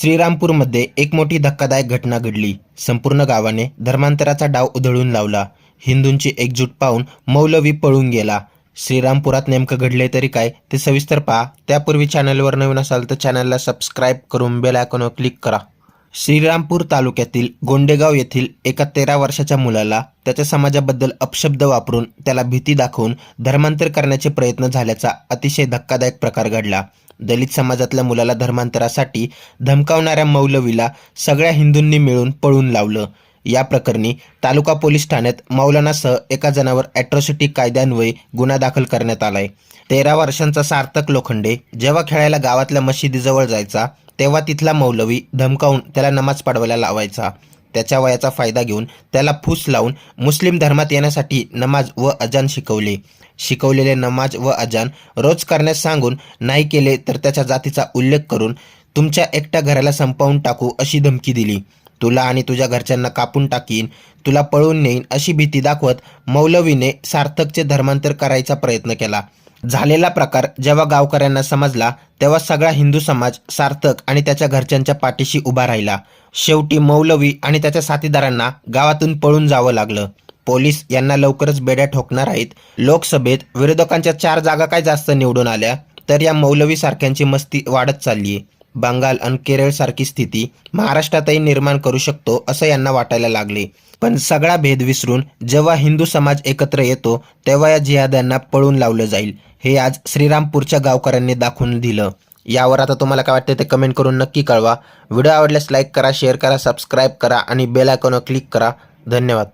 श्रीरामपूरमध्ये एक मोठी धक्कादायक घटना घडली. संपूर्ण गावाने धर्मांतराचा डाव उधळून लावला. हिंदूंची एकजूट पाहून मौलवी पळून गेला. श्रीरामपुरात नेमकं घडले तरी काय ते सविस्तर पहा. त्यापूर्वी चॅनलवर नवीन असाल तर चॅनलला सबस्क्राईब करून बेल आयकॉनवर क्लिक करा. श्रीरामपूर तालुक्यातील गोंडेगाव येथील एका तेरा वर्षाच्या मुलाला त्याच्या समाजाबद्दल अपशब्द वापरून त्याला भीती दाखवून धर्मांतर करण्याचे प्रयत्न झाल्याचा अतिशय धक्कादायक प्रकार घडला. दलित समाजातल्या मुलाला धर्मांतरासाठी धमकावणाऱ्या मौलवीला सगळ्या हिंदूंनी मिळून पळून लावलं. या प्रकरणी तालुका पोलीस ठाण्यात मौलानासह एका जणावर अॅट्रॉसिटी कायद्यान्वये गुन्हा दाखल करण्यात आलाय. तेरा वर्षांचा सार्थक लोखंडे जेव्हा खेळायला गावातल्या मशिदीजवळ जायचा तेव्हा तिथला मौलवी धमकावून त्याला नमाज पडवायला लावायचा. त्याच्या वयाचा फायदा घेऊन त्याला फूस लावून मुस्लिम धर्मात येण्यासाठी नमाज व अजान शिकवले. शिकवलेले नमाज व अजान रोज करण्यास सांगून नाही केले तर त्याच्या जातीचा उल्लेख करून तुमच्या एकट्या घराला संपवून टाकू अशी धमकी दिली. तुला आणि तुझ्या घरच्यांना कापून टाकीन तुला पळून नेईन अशी भीती दाखवत मौलवीने सार्थकचे धर्मांतर करायचा प्रयत्न केला. झालेला प्रकार जेव्हा गावकऱ्यांना समजला तेव्हा सगळा हिंदू समाज सार्थक आणि त्याच्या घरच्यांच्या पाठीशी उभा राहिला. शेवटी मौलवी आणि त्याच्या साथीदारांना गावातून पळून जावं लागलं. पोलीस यांना लवकरच बेड्या ठोकणार आहेत. लोकसभेत विरोधकांच्या चार जागा काय जास्त निवडून आल्या तर या मौलवी सारख्यांची मस्ती वाढत चालली आहे बंगाल आणि केरळ सारखी स्थिती महाराष्ट्रातही निर्माण करू शकतो असं यांना वाटायला लागले. पण सगळा भेद विसरून जेव्हा हिंदू समाज एकत्र येतो तेव्हा या जिहाद्यांना पळून लावलं जाईल हे आज श्रीरामपूरच्या गावकऱ्यांनी दाखवून दिलं. यावर आता तुम्हाला काय वाटतं ते कमेंट करून नक्की कळवा. व्हिडिओ आवडल्यास लाईक करा शेअर करा सबस्क्राईब करा आणि बेल आयकॉनवर क्लिक करा. धन्यवाद.